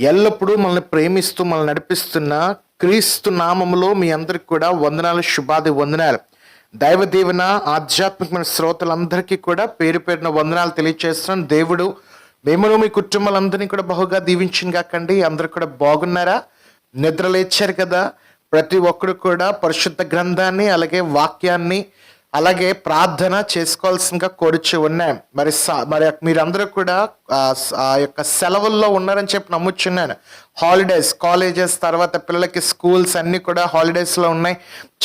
ఎల్లప్పుడూ మనల్ని ప్రేమిస్తూ మనల్ని నడిపిస్తున్న క్రీస్తు నామములో మీ అందరికి కూడా వందనాలు శుభాది వందనాలు. దైవ దీవెన ఆధ్యాత్మికమైన శ్రోతలందరికీ కూడా పేరు పేరున వందనాలు తెలియజేస్తున్నాను దేవుడు మిమ్మల్ని మీ కుటుంబాలందరినీ కూడా బహుగా దీవించిన కాకండి. అందరూ కూడా బాగున్నారా? నిద్ర లేచారు కదా? ప్రతి ఒక్కరు కూడా పరిశుద్ధ గ్రంథాన్ని అలాగే వాక్యాన్ని అలాగే ప్రార్థన చేసుకోవాల్సిందిగా కోరుచు ఉన్నాం. మరి సా- మరి మీరందరూ కూడా ఆ యొక్క సెలవుల్లో ఉన్నారని చెప్పి నమ్ముచున్నాను. హాలిడేస్ కాలేజెస్ తర్వాత పిల్లలకి స్కూల్స్ అన్నీ కూడా హాలిడేస్లో ఉన్నాయి.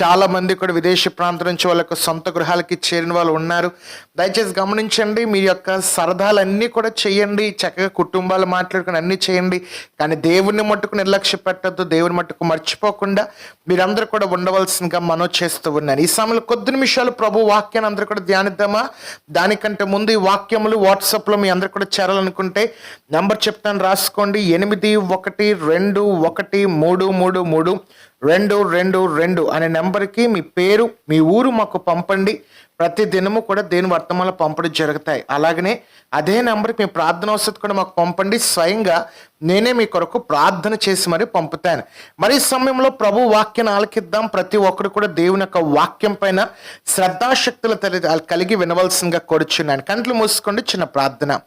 చాలా మంది కూడా విదేశీ ప్రాంతం నుంచి వాళ్ళకు సొంత గృహాలకి చేరిన వాళ్ళు ఉన్నారు. దయచేసి గమనించండి మీ యొక్క సరదాలన్నీ కూడా చేయండి చక్కగా కుటుంబాలు మాట్లాడుకుని అన్నీ చేయండి. కానీ దేవుణ్ణి మట్టుకు నిర్లక్ష్య పెట్టద్దు దేవుని మట్టుకు మర్చిపోకుండా మీరందరూ కూడా ఉండవలసిందిగా మనో చేస్తూ ఉన్నాను. ఈ సమయంలో కొద్ది నిమిషాలు ప్రభు వాక్యాన్ని అందరూ కూడా ధ్యానిద్దామా? దానికంటే ముందు ఈ వాక్యములు వాట్సాప్లో మీ అందరూ కూడా చేరాలనుకుంటే నెంబర్ చెప్తాను రాసుకోండి. ఎనిమిది ఒకటి రెండు ఒకటి మూడు మూడు మూడు రెండు రెండు రెండు అనే నెంబర్కి మీ పేరు మీ ఊరు మాకు పంపండి. ప్రతి దినము కూడా దేని వర్తమానాలు పంపడం జరుగుతాయి. అలాగనే అదే నెంబర్కి మీ ప్రార్థన వసతి కూడా మాకు పంపండి. స్వయంగా నేనే మీ కొరకు ప్రార్థన చేసి మరి పంపుతాను. మరి సమయంలో ప్రభు వాక్యాన్ని ఆలకిద్దాం. ప్రతి ఒక్కరు కూడా దేవుని యొక్క వాక్యం పైన శ్రద్ధాశక్తులు తలి- కలిగి వినవలసిందిగా కోరుచున్నాను. కంట్లు మూసుకోండి చిన్న ప్రార్థన.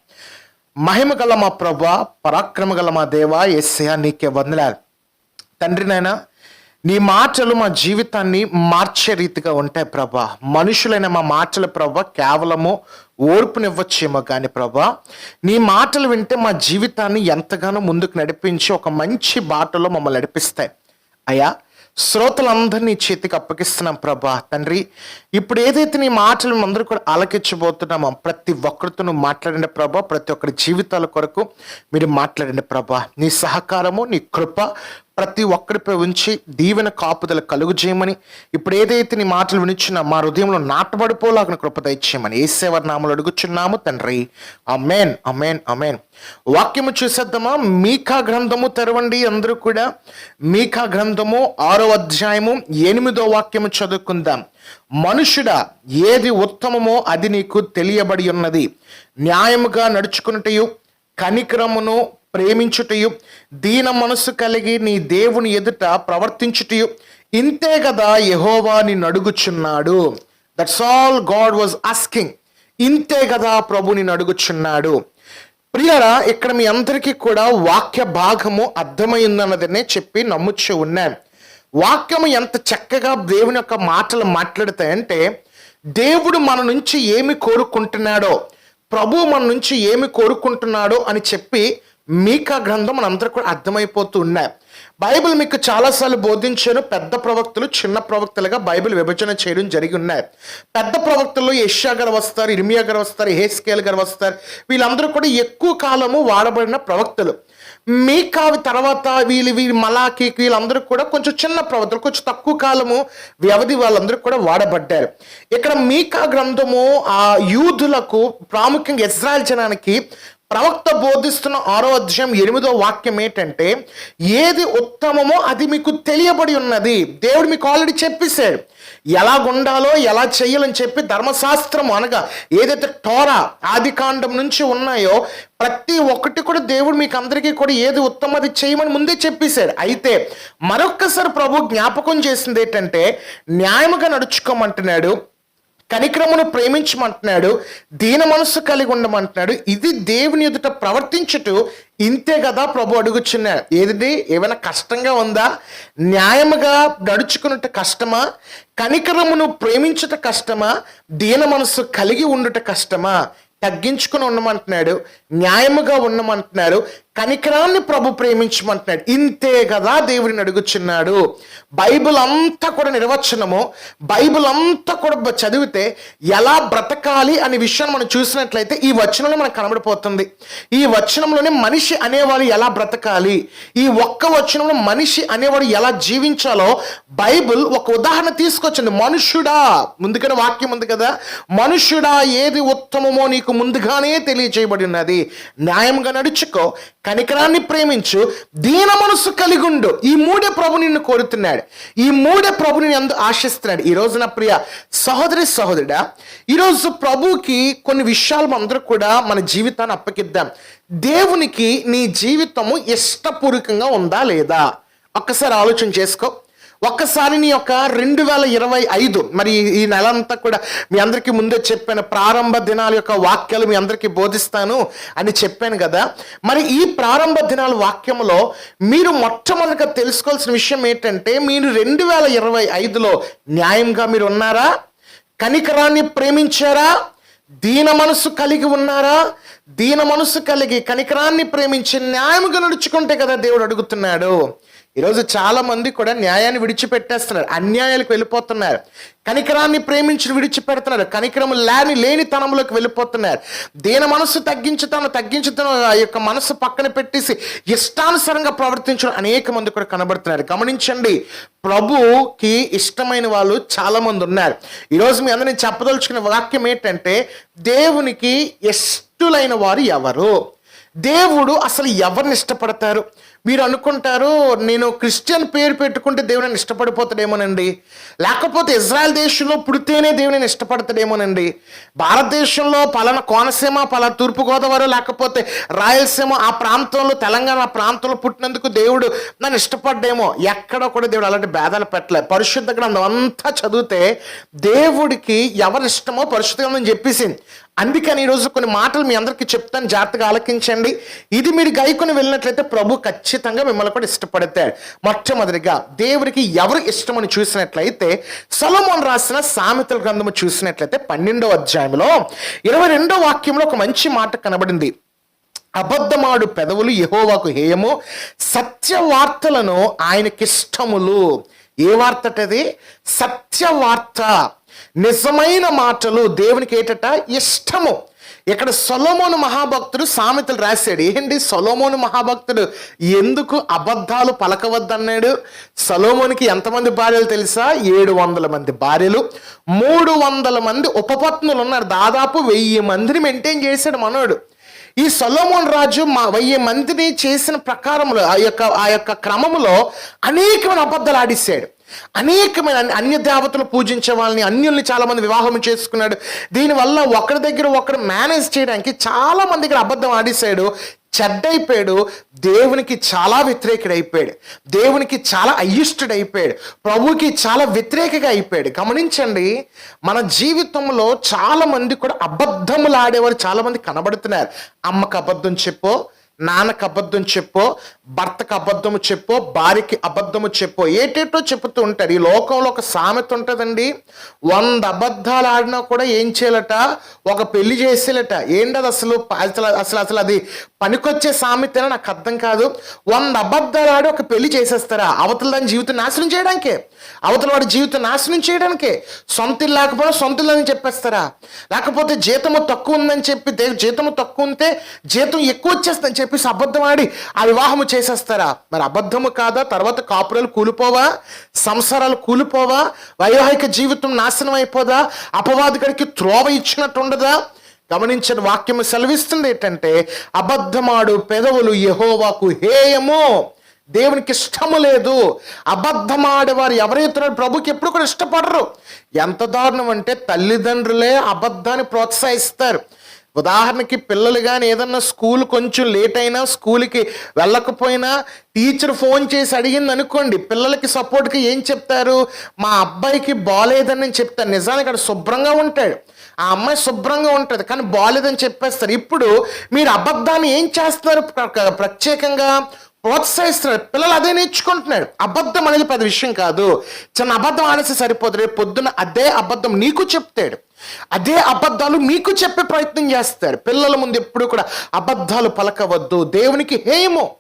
మహిమ గల మా ప్రభ పరాక్రమ గల మా దేవా ఎస్సయా నీకే వందలాలు తండ్రి నీ మాటలు మా జీవితాన్ని మార్చే రీతిగా ఉంటాయి ప్రభా. మనుషులైన మా మాటలు ప్రభ కేవలము ఓర్పునివ్వచ్చేమో కానీ ప్రభా. నీ మాటలు వింటే మా జీవితాన్ని ఎంతగానో ముందుకు నడిపించి ఒక మంచి బాటలో మమ్మల్ని నడిపిస్తాయి. అయ్యా శ్రోతలందరినీ చేతికి అప్పగిస్తున్నాం ప్రభా. తండ్రి ఇప్పుడు ఏదైతే నీ మాటలు అందరూ కూడా ఆలకించబోతున్నామో ప్రతి ఒక్కరితో నువ్వు మాట్లాడండి ప్రభా. ప్రతి ఒక్కరి జీవితాల కొరకు మీరు మాట్లాడండి ప్రభా. నీ సహకారము నీ కృప ప్రతి ఒక్కరిపై ఉంచి దీవెన కాపుదల కలుగు చేయమని ఇప్పుడు ఏదైతే నీ మాటలు వినిచ్చిన మా హృదయంలో నాటబడిపోలాగిన కృప దయచేయమని ఏసేవారి నామలు అడుగుచున్నాము తండ్రి. అమేన్ అమేన్ అమేన్ వాక్యము చూసేద్దామా? మీకా గ్రంథము తెరవండి అందరూ కూడా. మీకా గ్రంథము ఆరో అధ్యాయము ఎనిమిదో వాక్యము చదువుకుందాం. మనుషుడా ఏది ఉత్తమమో అది నీకు తెలియబడి ఉన్నది. న్యాయముగా నడుచుకున్నటయు కనికరమును ప్రేమించుటయు దీన మనసు కలిగి నీ దేవుని ఎదుట ప్రవర్తించుటయు. ఇంతే కదా యహోవా నిన్ను అడుగుచున్నాడు. That's all God was asking ఇంతే కదా ప్రభు నిన్ను అడుగుచున్నాడు. ప్రియరా ఇక్కడ మీ అందరికీ కూడా వాక్య భాగము అర్థమైందన్నదనే చెప్పి నమ్ముచ్చు ఉన్నాం. వాక్యము ఎంత చక్కగా దేవుని యొక్క మాటలు మాట్లాడతాయంటే దేవుడు మన నుంచి ఏమి కోరుకుంటున్నాడో ప్రభు మన నుంచి ఏమి కోరుకుంటున్నాడో అని చెప్పి మీకా గ్రంథం మనందరూ కూడా అర్థమైపోతూ ఉన్నాయి. బైబిల్ మీకు చాలాసార్లు బోధించాను పెద్ద ప్రవక్తలు చిన్న ప్రవక్తలుగా బైబిల్ విభజన చేయడం జరిగి ఉన్నాయి. పెద్ద ప్రవక్తలు యష్యా గారు వస్తారు ఇర్మియా గారు వస్తారు హేస్కేల్ గారు వస్తారు. వీళ్ళందరూ కూడా ఎక్కువ కాలము వాడబడిన ప్రవక్తలు. మీకా తర్వాత వీళ్ళు వీళ్ళు మలాకి వీళ్ళందరూ కూడా కొంచెం చిన్న ప్రవక్తలు కొంచెం తక్కువ కాలము వ్యవధి వాళ్ళందరూ కూడా వాడబడ్డారు. ఇక్కడ మీకా గ్రంథము ఆ యూదులకు ప్రాముఖ్యంగా ఇజ్రాయల్ జనానికి ప్రవక్త బోధిస్తున్న ఆరో అధ్యాయం ఎనిమిదో వాక్యం ఏంటంటే ఏది ఉత్తమమో అది మీకు తెలియబడి ఉన్నది. దేవుడు మీకు ఆల్రెడీ చెప్పేశాడు. ఎలా ఉండాలో ఎలా చేయాలని చెప్పి ధర్మశాస్త్రం అనగా ఏదైతే టోరా ఆది కాండం నుంచి ఉన్నాయో ప్రతి ఒక్కటి కూడా దేవుడు మీకు అందరికీ కూడా ఏది ఉత్తమం అది చేయమని ముందే చెప్పేశాడు. అయితే మరొక్కసారి ప్రభు జ్ఞాపకం చేసింది ఏంటంటే న్యాయముగా నడుచుకోమంటున్నాడు కనిక్రమును ప్రేమించమంటున్నాడు దీన మనస్సు కలిగి ఉండమంటున్నాడు ఇది దేవుని ఎదుట ప్రవర్తించుట ఇంతే కదా ప్రభు అడుగుచున్నాడు. ఏది ఏమైనా కష్టంగా ఉందా? న్యాయముగా నడుచుకున్నట్టు కష్టమా? కనికరమును ప్రేమించుట కష్టమా? దీన మనస్సు కలిగి ఉండుట కష్టమా? తగ్గించుకుని ఉండమంటున్నాడు న్యాయముగా ఉండమంటున్నాడు కనికరాన్ని ప్రభు ప్రేమించమంటున్నాడు. ఇంతే కదా దేవుడిని అడుగుచున్నాడు. బైబిల్ అంతా కూడా నిర్వచనము బైబిల్ అంతా కూడా చదివితే ఎలా బ్రతకాలి అనే విషయాన్ని మనం చూసినట్లయితే ఈ వచనంలో మనకు కనబడిపోతుంది. ఈ వచనంలోనే మనిషి అనేవాడు ఎలా బ్రతకాలి? ఈ ఒక్క వచనంలో మనిషి అనేవాడు ఎలా జీవించాలో బైబిల్ ఒక ఉదాహరణ తీసుకొచ్చింది. మనుష్యుడా ముందుకనే వాక్యం ఉంది కదా మనుష్యుడా ఏది ఉత్తమమో నీకు ముందుగానే తెలియజేయబడి ఉన్నది న్యాయంగా నడుచుకో కనికరాన్ని ప్రేమించు దీన మనసు కలిగుండు. ఈ మూడే ప్రభు నిన్ను కోరుతున్నాడు. ఈ మూడే ప్రభు నిన్ను ఎందు ఆశిస్తున్నాడు. ఈ రోజున ప్రియ సహోదరి సహోదరుడా ఈరోజు ప్రభుకి కొన్ని విషయాలు అందరూ కూడా మన జీవితాన్ని అప్పగిద్దాం. దేవునికి నీ జీవితము ఇష్టపూర్వకంగా ఉందా లేదా? ఒక్కసారి ఆలోచన చేసుకో. ఒక్కసారి నీ యొక్క రెండు వేల ఇరవై ఐదు మరి ఈ- నెల అంతా కూడా మీ అందరికీ ముందే చెప్పాను ప్రారంభ దినాల యొక్క వాక్యాలు మీ అందరికీ బోధిస్తాను అని చెప్పాను కదా. మరి ఈ ప్రారంభ దినాల వాక్యంలో మీరు మొట్టమొదటిగా తెలుసుకోవాల్సిన విషయం ఏంటంటే మీరు రెండు వేల ఇరవై ఐదులో న్యాయంగా మీరు ఉన్నారా? కనికరాన్ని ప్రేమించారా? దీన మనసు కలిగి ఉన్నారా? దీన మనసు కలిగి కనికరాన్ని ప్రేమించి న్యాయముగా నడుచుకుంటే కదా దేవుడు అడుగుతున్నాడు. ఈరోజు చాలా మంది కూడా న్యాయాన్ని విడిచిపెట్టేస్తున్నారు అన్యాయాలకు వెళ్ళిపోతున్నారు కనికరాన్ని ప్రేమించి విడిచిపెడుతున్నారు కనికరం లేని లేని తనంలోకి వెళ్ళిపోతున్నారు. దీని మనసు తగ్గించుతాను తగ్గించుతాను ఆ యొక్క మనసు పక్కన పెట్టేసి ఇష్టానుసారంగా ప్రవర్తించడం అనేక మంది కూడా కనబడుతున్నారు. గమనించండి ప్రభుకి ఇష్టమైన వాళ్ళు చాలా మంది ఉన్నారు. ఈరోజు మీ అందరిని చెప్పదలుచుకున్న వాక్యం ఏంటంటే దేవునికి ఇష్టలైన వారు ఎవరు? దేవుడు అసలు ఎవరిని ఇష్టపడతారు? మీరు అనుకుంటారు నేను క్రిస్టియన్ పేరు పెట్టుకుంటే దేవుని ఇష్టపడిపోతాడేమోనండి. లేకపోతే ఇజ్రాయెల్ దేశంలో పుడితేనే దేవుని ఇష్టపడతాడేమోనండి. భారతదేశంలో పలానా కోనసీమ పలానా తూర్పుగోదావరి లేకపోతే రాయలసీమ ఆ ప్రాంతంలో తెలంగాణ ప్రాంతంలో పుట్టినందుకు దేవుడు నన్ను ఇష్టపడ్డేమో. ఎక్కడ కూడా దేవుడు అలాంటి భేదాలు పెట్టలే. పరిశుద్ధ గ్రంథం అంతా చదివితే దేవుడికి ఎవరిష్టమో పరిశుద్ధ గ్రంథం చెప్పేసింది. అందుకని ఈరోజు కొన్ని మాటలు మీ అందరికీ చెప్తాను. జాగ్రత్తగా ఆలకించండి. ఇది మీరు గైకొని వెళ్ళినట్లయితే ప్రభు ఖచ్చితంగా మిమ్మల్ని కూడా ఇష్టపడతాడు. మొట్టమొదటిగా దేవుడికి ఎవరు ఇష్టమని చూసినట్లయితే సొలమోన్ రాసిన సామెతల గ్రంథము చూసినట్లయితే పన్నెండో అధ్యాయంలో ఇరవై రెండో వాక్యంలో ఒక మంచి మాట కనబడింది. అబద్ధమాడు పెదవులు యహోవాకు హేయము సత్య వార్తలను ఆయనకిష్టములు. ఏ వార్త అది సత్య వార్త నిజమైన మాటలు దేవునికి ఏటట ఇష్టము. ఇక్కడ సొలోమోను మహాభక్తుడు సామెతలు రాశాడు. ఏంటి సొలోమోను మహాభక్తుడు? ఎందుకు అబద్ధాలు పలకవద్దన్నాడు? సొలోమోనికి ఎంతమంది భార్యలు తెలుసా? ఏడు వందల మంది భార్యలు. మూడు వందల మంది ఉపపత్నులు ఉన్నారు దాదాపు వెయ్యి మందిని మెయింటైన్ చేశాడు మనోడు. ఈ సొలోమోన్ రాజు మా వెయ్యి మందిని చేసిన ప్రకారంలో ఆ యొక్క ఆ యొక్క క్రమములో అనేకమైన అబద్ధాలు ఆడిశాడు. అనేకమైన అన్య- దేవతలు పూజించే వాళ్ళని అన్యుల్ని చాలామంది వివాహం చేసుకున్నాడు. దీనివల్ల ఒకరి దగ్గర ఒకరు మేనేజ్ చేయడానికి చాలా మంది దగ్గర అబద్ధం ఆడేశాడు చెడ్డైపోయాడు దేవునికి చాలా వ్యతిరేకుడైపోయాడు దేవునికి చాలా అయిష్టుడైపోయాడు ప్రభుకి చాలా వ్యతిరేకగా అయిపోయాడు. గమనించండి మన జీవితంలో చాలా మంది కూడా అబద్ధములు ఆడేవారు చాలా మంది కనబడుతున్నారు. అమ్మకు అబద్ధం చెప్పో నాన్నకు అబద్ధం చెప్పో భర్తకు అబద్ధము చెప్పో భార్యకి అబద్ధము చెప్పో ఏటేటో చెబుతూ ఉంటారు. ఈ లోకంలో ఒక సామెత ఉంటుందండి. వంద అబద్ధాలు ఆడినా కూడా ఏం చేయాలట? ఒక పెళ్ళి చేసేలట ఏంటది అసలు? అసలు అసలు అసలు అది పనికొచ్చే సామెతేనా? నాకు అర్థం కాదు. వంద అబద్ధాలు ఆడి ఒక పెళ్ళి చేసేస్తారా? అవతల దాని జీవితం నాశనం చేయడానికే. అవతల వాడి జీవితం నాశనం చేయడానికే. సొంత ఇల్లు లేకపోయినా సొంత ఇల్లు అని చెప్పేస్తారా? లేకపోతే జీతము తక్కువ ఉందని చెప్పి జీతము తక్కువ ఉంటే జీతం ఎక్కువ వచ్చేస్తుందని చెప్పేసి అబద్ధం ఆడి ఆ వివాహము చేసేస్తారా? మరి అబద్ధము కాదా? తర్వాత కాపురాలు కూలిపోవా? సంసారాలు కూలిపోవా? వైవాహిక జీవితం నాశనం అయిపోదా? అపవాదికడికి త్రోవ ఇచ్చినట్టు ఉండదా? గమనించిన వాక్యము సెలవిస్తుంది ఏంటంటే అబద్ధమాడు పెదవులు యహోవాకు హేయము. దేవునికి ఇష్టము లేదు. అబద్ధమాడేవారు ఎవరైతే ప్రభుకి ఎప్పుడు కూడా ఇష్టపడరు. ఎంత దారుణం అంటే తల్లిదండ్రులే అబద్ధాన్ని ప్రోత్సహిస్తారు. ఉదాహరణకి పిల్లలు కానీ ఏదన్నా స్కూల్ కొంచెం లేట్ అయినా స్కూల్కి వెళ్ళకపోయినా టీచర్ ఫోన్ చేసి అడిగింది అనుకోండి పిల్లలకి సపోర్ట్కి ఏం చెప్తారు? మా అబ్బాయికి బాగాలేదని చెప్తారు నిజానికి అక్కడ శుభ్రంగా ఉంటాడు. ఆ అమ్మాయి శుభ్రంగా ఉంటుంది కానీ బాగాలేదని చెప్పేస్తారు. ఇప్పుడు మీరు అబద్ధాన్ని ఏం చేస్తున్నారు? ప్రత్యేకంగా ప్రోత్సహిస్తున్నారు. పిల్లలు అదే నేర్చుకుంటున్నాడు. అబద్ధం అనేది పెద్ద విషయం కాదు. చిన్న అబద్ధం ఆడేసి సరిపోదు. రేపు పొద్దున అదే అబద్ధం నీకు చెప్తాడు. అదే అబద్ధాలు మీకు చెప్పే ప్రయత్నం చేస్తారు. పిల్లల ముందు ఎప్పుడు కూడా అబద్ధాలు పలకవద్దు. దేవునికి హేయము.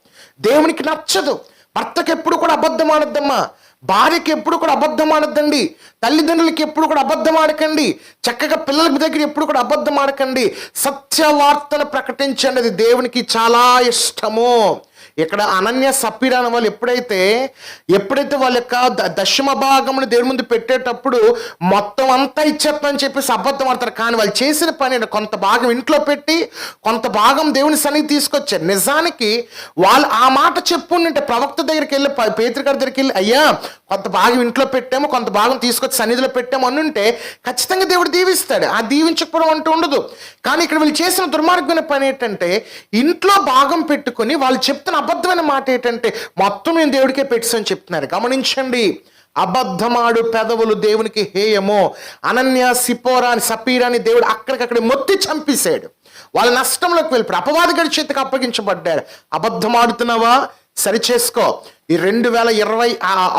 దేవునికి నచ్చదు. భర్తకి ఎప్పుడు కూడా అబద్ధం ఆడద్దమ్మా. భార్యకి ఎప్పుడు కూడా అబద్ధం ఆడద్దండి. తల్లిదండ్రులకి ఎప్పుడు కూడా అబద్ధం ఆడకండి. చక్కగా పిల్లల దగ్గర ఎప్పుడు కూడా అబద్ధం ఆడకండి. సత్య వార్తను ప్రకటించండి. అది దేవునికి చాలా ఇష్టము. ఇక్కడ అనన్య సప్పీరా అనే వాళ్ళు ఎప్పుడైతే ఎప్పుడైతే వాళ్ళ యొక్క దశమ భాగమును దేవుని ముందు పెట్టేటప్పుడు మొత్తం అంతా ఇచ్చేస్తామని చెప్పేసి అబద్ధం ఆడతారు. కానీ వాళ్ళు చేసిన పని కొంత భాగం ఇంట్లో పెట్టి కొంత భాగం దేవుని సన్నిధి తీసుకొచ్చారు. నిజానికి వాళ్ళు ఆ మాట చెప్పుంటే ప్రవక్త దగ్గరికి వెళ్ళి ప- దగ్గరికి వెళ్ళి అయ్యా కొంత భాగం ఇంట్లో పెట్టాము కొంత భాగం తీసుకొచ్చి సన్నిధిలో పెట్టాము అనుంటే ఖచ్చితంగా దేవుడు దీవిస్తాడు. ఆ దీవించకపోవడం అంటూ ఉండదు. కానీ ఇక్కడ వీళ్ళు చేసిన దుర్మార్గమైన పని ఏంటంటే ఇంట్లో భాగం పెట్టుకొని వాళ్ళు చెప్తున్న అబద్ధమైన మాట ఏంటంటే మొత్తం నేను దేవుడికే పెట్టామని చెప్తున్నారు. గమనించండి. అబద్ధమాడు పెదవులు దేవునికి హేయమో. అనన్య సిపోరా అని సపీరాని దేవుడు అక్కడికక్కడ మొత్తి చంపేశాడు. వాళ్ళ నష్టంలోకి వెళ్ళిపోయాడు. అపవాదగడి చేతికి అప్పగించబడ్డారు అబద్ధమాడుతున్నావా సరిచేసుకో. ఈ రెండు వేల ఇరవై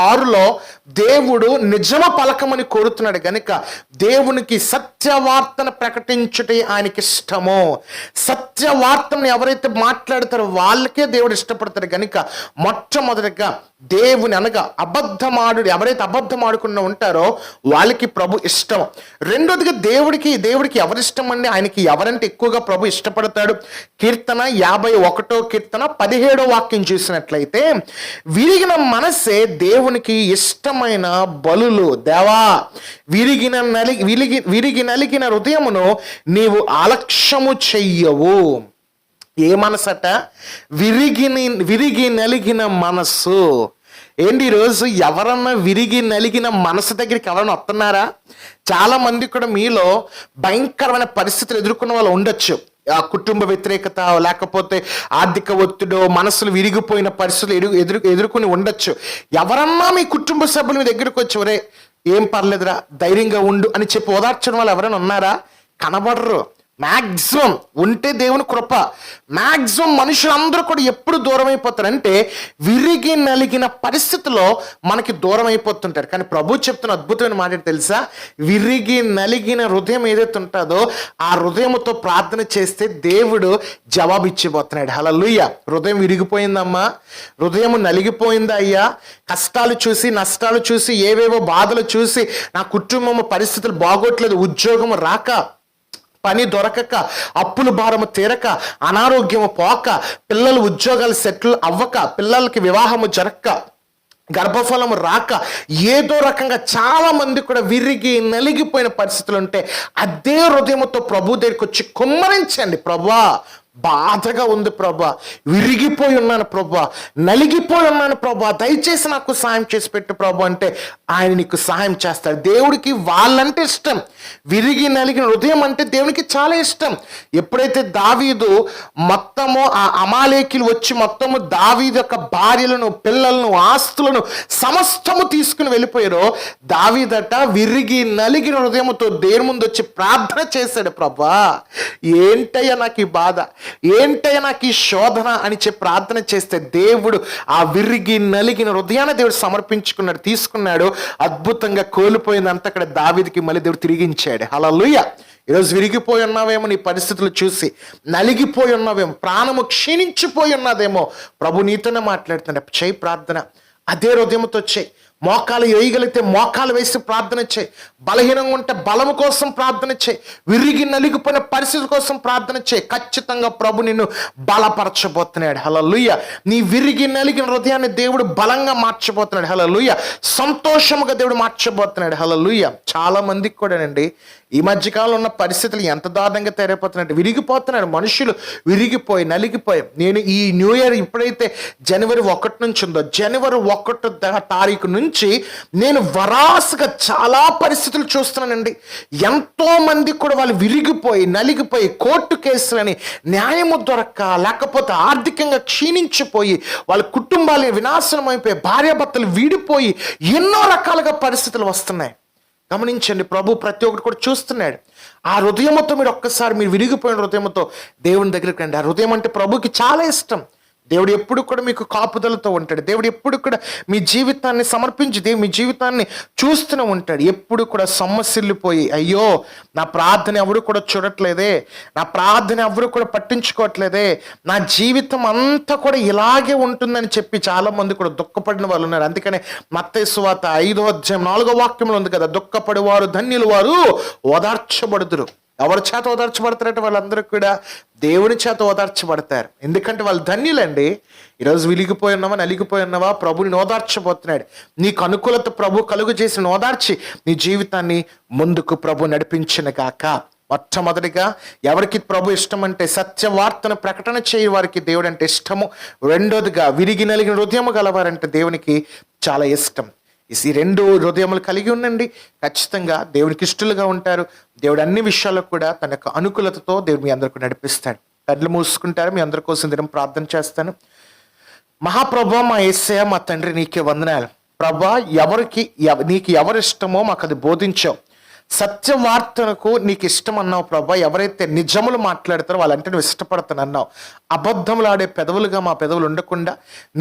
ఆరులో దేవుడు నిజమ పలకమని కోరుతున్నాడు. గనుక దేవునికి సత్యవార్తను ప్రకటించుట ఆయనకి ఇష్టము సత్యవార్తను ఎవరైతే మాట్లాడతారో వాళ్ళకే దేవుడు ఇష్టపడతాడు. గనుక మొట్టమొదటిగా దేవుని అనగా అబద్ధమాడు ఎవరైతే అబద్ధం ఆడుకున్న ఉంటారో వాళ్ళకి ప్రభు ఇష్టం. రెండోదిగా దేవుడికి దేవుడికి ఎవరిష్టం అండి ఆయనకి ఎవరంటే ఎక్కువగా ప్రభు ఇష్టపడతాడు. కీర్తన యాభై ఒకటో కీర్తన పదిహేడో వాక్యం చూసినట్లయితే విరిగిన మనస్సే దేవునికి ఇష్టమైన బలులు. దేవా విరిగిన నలి విరిగి విరిగి నలిగిన హృదయమును నీవు అలక్ష్యము చెయ్యవు. ఏ మనసట? విరిగిని విరిగి నలిగిన మనస్సు. ఏంటి ఈరోజు ఎవరన్నా విరిగి నలిగిన మనసు దగ్గరికి ఎవరైనా వస్తున్నారా? చాలా మంది కూడా మీలో భయంకరమైన పరిస్థితులు ఎదుర్కొన్న వాళ్ళు ఉండొచ్చు. ఆ కుటుంబ వ్యతిరేకత లేకపోతే ఆర్థిక ఒత్తిడో మనసులు విరిగిపోయిన పరిస్థితులు ఎదురు ఎదురు ఎదుర్కొని ఉండొచ్చు. ఎవరన్నా మీ కుటుంబ సభ్యులు మీ దగ్గరకు వచ్చి ఒరే ఏం పర్లేదురా ధైర్యంగా ఉండు అని చెప్పి ఓదార్చడం వాళ్ళు ఎవరైనా ఉన్నారా? కనబడరు. మ్యాక్సిమం ఉంటే దేవుని కృప. మ్యాక్సిమం మనుషులందరూ కూడా ఎప్పుడు దూరం అయిపోతారంటే విరిగి నలిగిన పరిస్థితిలో మనకి దూరం అయిపోతుంటారు కానీ ప్రభు చెప్తున్న అద్భుతమైన మాట తెలుసా? విరిగి నలిగిన హృదయం ఏదైతే ఉంటుందో ఆ హృదయంతో ప్రార్థన చేస్తే దేవుడు జవాబు ఇచ్చిపోతున్నాడు హలలుయ్య హృదయం విరిగిపోయిందమ్మా. హృదయం నలిగిపోయిందా అయ్యా. కష్టాలు చూసి నష్టాలు చూసి ఏవేవో బాధలు చూసి నా కుటుంబం పరిస్థితులు బాగోట్లేదు ఉద్యోగం రాక పని దొరకక అప్పుల భారము తీరక అనారోగ్యము పోక పిల్లలు ఉద్యోగాలు సెటిల్ అవ్వక పిల్లలకి వివాహము జరక్క గర్భఫలము రాక ఏదో రకంగా చాలా మంది కూడా విరిగి నలిగిపోయిన పరిస్థితులు ఉంటే అదే హృదయముతో ప్రభు దగ్గరికి వచ్చి కుమ్మరించండి. ప్రభా బాధగా ఉంది ప్రభా. విరిగిపోయి ఉన్నాను ప్రభా. నలిగిపోయి ఉన్నాను ప్రభా. దయచేసి నాకు సాయం చేసి పెట్టు ప్రభు అంటే ఆయన నీకు సహాయం చేస్తాడు. దేవుడికి వాళ్ళంటే ఇష్టం. విరిగి నలిగిన హృదయం అంటే దేవునికి చాలా ఇష్టం. ఎప్పుడైతే దావీదు మొత్తము ఆ అమాలేకిలు వచ్చి మొత్తము దావీదు యొక్క భార్యలను పిల్లలను ఆస్తులను సమస్తము తీసుకుని వెళ్ళిపోయారో దావీదట విరిగి నలిగిన హృదయముతో దేవుని ముందు వచ్చి ప్రార్థన చేశాడు ప్రభా. ఏంటయ్యా నాకు ఈ బాధ? ఏంటయ్యా నాకు ఈ శోధన అని చెప్పి ప్రార్థన చేస్తే దేవుడు ఆ విరిగి నలిగిన హృదయాన్ని దేవుడు సమర్పించుకున్నాడు తీసుకున్నాడు అద్భుతంగా కోల్పోయిందంతా అక్కడ దావిదికి మళ్ళీ దేవుడు తిరిగించాడు అలా లూయ ఈరోజు విరిగిపోయి ఉన్నావేమో నీ పరిస్థితులు చూసి నలిగిపోయి ఉన్నావేమో ప్రాణము క్షీణించిపోయి ఉన్నదేమో. ప్రభు నీతోనే మాట్లాడుతున్నాడు. చేయి ప్రార్థన. అదే హృదయంతో చేయి మోకాలు వేయగలిగితే మోకాలు వేసి ప్రార్థన చేయి. బలహీనంగా ఉంటే బలము కోసం ప్రార్థన చేయి. విరిగి నలిగిపోయిన పరిస్థితి కోసం ప్రార్థన చేయి. ఖచ్చితంగా ప్రభు నిన్ను బలపరచబోతున్నాడు. హలలుయ్య నీ విరిగి నలిగిన హృదయాన్ని దేవుడు బలంగా మార్చబోతున్నాడు. హలలుయ్య సంతోషముగా దేవుడు మార్చబోతున్నాడు. హలలుయ్య చాలా మందికి కూడానండి ఈ మధ్యకాలంలో ఉన్న పరిస్థితులు ఎంత దారుణంగా తయారైపోతున్నాయంటే విరిగిపోతున్నారు మనుషులు విరిగిపోయి నలిగిపోయి. నేను ఈ న్యూ ఇయర్ ఎప్పుడైతే జనవరి ఒకటి నుంచి ఉందో జనవరి ఒకటి తారీఖు నుంచి నేను వరాసుగా చాలా పరిస్థితులు చూస్తున్నానండి. ఎంతో మంది కూడా వాళ్ళు విరిగిపోయి నలిగిపోయి కోర్టు కేసులని న్యాయము దొరక్క లేకపోతే ఆర్థికంగా క్షీణించిపోయి వాళ్ళ కుటుంబాలు వినాశనం అయిపోయి భార్యాభర్తలు వీడిపోయి ఎన్నో రకాలుగా పరిస్థితులు వస్తున్నాయి. గమనించండి ప్రభు ప్రతి ఒక్కటి కూడా చూస్తున్నాడు. ఆ హృదయంతో మీరు ఒక్కసారి మీరు విరిగిపోయిన హృదయంతో దేవుని దగ్గరికి రండి. ఆ హృదయం అంటే ప్రభుకి చాలా ఇష్టం. దేవుడు ఎప్పుడు కూడా మీకు కాపుదలతో ఉంటాడు. దేవుడు ఎప్పుడు కూడా మీ జీవితాన్ని సమర్పించి దేవుడు మీ జీవితాన్ని చూస్తూనే ఉంటాడు. ఎప్పుడు కూడా సొమ్మసిల్లిపోయి అయ్యో నా ప్రార్థన ఎవరు కూడా చూడట్లేదే. నా ప్రార్థన ఎవరు కూడా పట్టించుకోవట్లేదే. నా జీవితం అంతా కూడా ఇలాగే ఉంటుందని చెప్పి చాలా మంది కూడా దుఃఖపడిన వాళ్ళు ఉన్నారు. అందుకనే మత్తేశ్వాత ఐదో అధ్యాయం నాలుగో వాక్యంలో ఉంది కదా దుఃఖపడి వారు ధన్యులు వారు ఓదార్చబడుదురు. ఎవరి చేత ఓదార్చబడతారంటే వాళ్ళందరూ కూడా దేవుని చేత ఓదార్చబడతారు. ఎందుకంటే వాళ్ళు ధన్యులండి. ఈరోజు విలిగిపోయి ఉన్నావా నలిగిపోయి ఉన్నావా ప్రభుని ఓదార్చబోతున్నాడు. నీకు అనుకూలత ప్రభు కలుగు చేసి ఓదార్చి నీ జీవితాన్ని ముందుకు ప్రభు నడిపించిన కాక మొట్టమొదటిగా ఎవరికి ప్రభు ఇష్టం అంటే సత్యవార్తను ప్రకటన చేయ వారికి దేవుడు అంటే ఇష్టము. రెండోదిగా విరిగి నలిగిన హృదయము గలవారంటే దేవునికి చాలా ఇష్టం. ఈ రెండు హృదయములు కలిగి ఉండండి. ఖచ్చితంగా దేవునికి ఇష్టలుగా ఉంటారు. దేవుడు అన్ని విషయాల్లో కూడా తన యొక్క అనుకూలతతో దేవుడు మీ అందరికీ నడిపిస్తాడు. కళ్ళు మూసుకుంటారు. మీ అందరి కోసం దినం ప్రార్థన చేస్తాను. మహాప్రభు మా ఏసయ మా తండ్రి నీకే వందనాలు. ప్రభా ఎవరికి నీకు ఎవరిష్టమో మాకు అది బోధించావు. సత్యవార్తనకు నీకు ఇష్టం అన్నావు ప్రభా. ఎవరైతే నిజములు మాట్లాడతారో వాళ్ళంటే నువ్వు ఇష్టపడతాను అన్నావు అబద్ధములాడే పెదవులుగా మా పెదవులు ఉండకుండా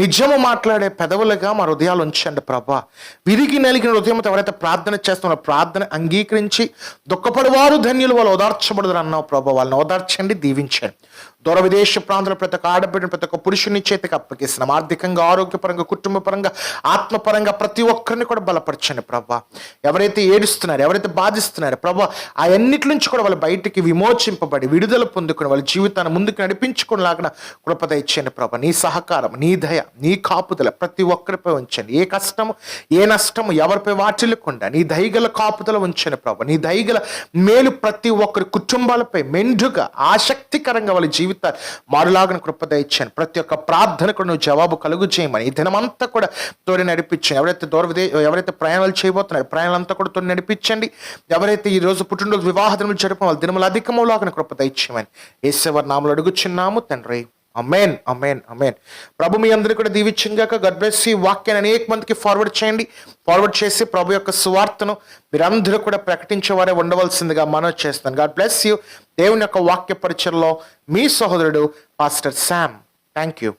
నిజము మాట్లాడే పెదవులుగా మా హృదయాలు ఉంచండి ప్రభా. విరిగి నలిగిన హృదయంతో ఎవరైతే ప్రార్థన చేస్తున్నారో ప్రార్థన అంగీకరించి దుఃఖపడివారు ధన్యులు వాళ్ళు ఓదార్చబడదు అన్నావు ప్రభా. వాళ్ళని ఓదార్చండి దీవించండి. దూర విదేశ ప్రాంతాల ప్రతి ఒక్క ఆడబిడ్డను ప్రతి ఒక్క పురుషుని చేతికి అప్పగిస్తున్నాం ఆర్థికంగా ఆరోగ్యపరంగా కుటుంబపరంగా ఆత్మపరంగా ప్రతి ఒక్కరిని కూడా బలపరచండి ప్రభా. ఎవరైతే ఏడుస్తున్నారు ఎవరైతే బాధిస్తున్నారు ప్రభా ఆ అన్నిటి నుంచి కూడా వాళ్ళు బయటికి విమోచింపబడి విడుదల పొందుకుని వాళ్ళ జీవితాన్ని ముందుకు నడిపించుకునేలాగా కృపద ఇచ్చేయండి ప్రభా. నీ సహకారం నీ దయ నీ కాపుదల ప్రతి ఒక్కరిపై ఉంచండి. ఏ కష్టము ఏ నష్టము ఎవరిపై వాటిల్లకుండా నీ దయగల కాపుదల ఉంచండి ప్రభా. నీ దయగల మేలు ప్రతి ఒక్కరి కుటుంబాలపై మెండుగా ఆసక్తికరంగా వాళ్ళ జీవితాలు మారులాగిన కృపద ఇచ్చాను ప్రతి ఒక్క ప్రార్థనకు నువ్వు జవాబు కలుగు చేయమని. ఈ దినమంతా కూడా తోడి నడిపించండి. ఎవరైతే దూర విదే ఎవరైతే ప్రయాణాలు చేయబోతున్నారు ప్రయాణాలంతా కూడా తోడి నడిపించండి. ఎవరైతే ఈ రోజు పుట్టినరోజు వివాహ దినములు జరపడం వాళ్ళ దినములు అధికములాగిన కృపద ఇచ్చామని ఏసేవారి నామలు అడుగుచున్నాము తండ్రి. అమేన్ అమేన్ అమేన్ ప్రభు మీ అందరికీ కూడా దీవించంగాక. గడ్ బ్లెస్ ఈ వాక్యాన్ని అనేక మందికి ఫార్వర్డ్ చేయండి. ఫార్వర్డ్ చేసి ప్రభు యొక్క సువార్తను మీరందరూ కూడా ప్రకటించేవారే ఉండవలసిందిగా మనం చేస్తాను గాడ్ బ్లెస్ యూ దేవుని యొక్క వాక్య పరిచయలో మీ సహోదరుడు పాస్టర్ శామ్ థ్యాంక్ యూ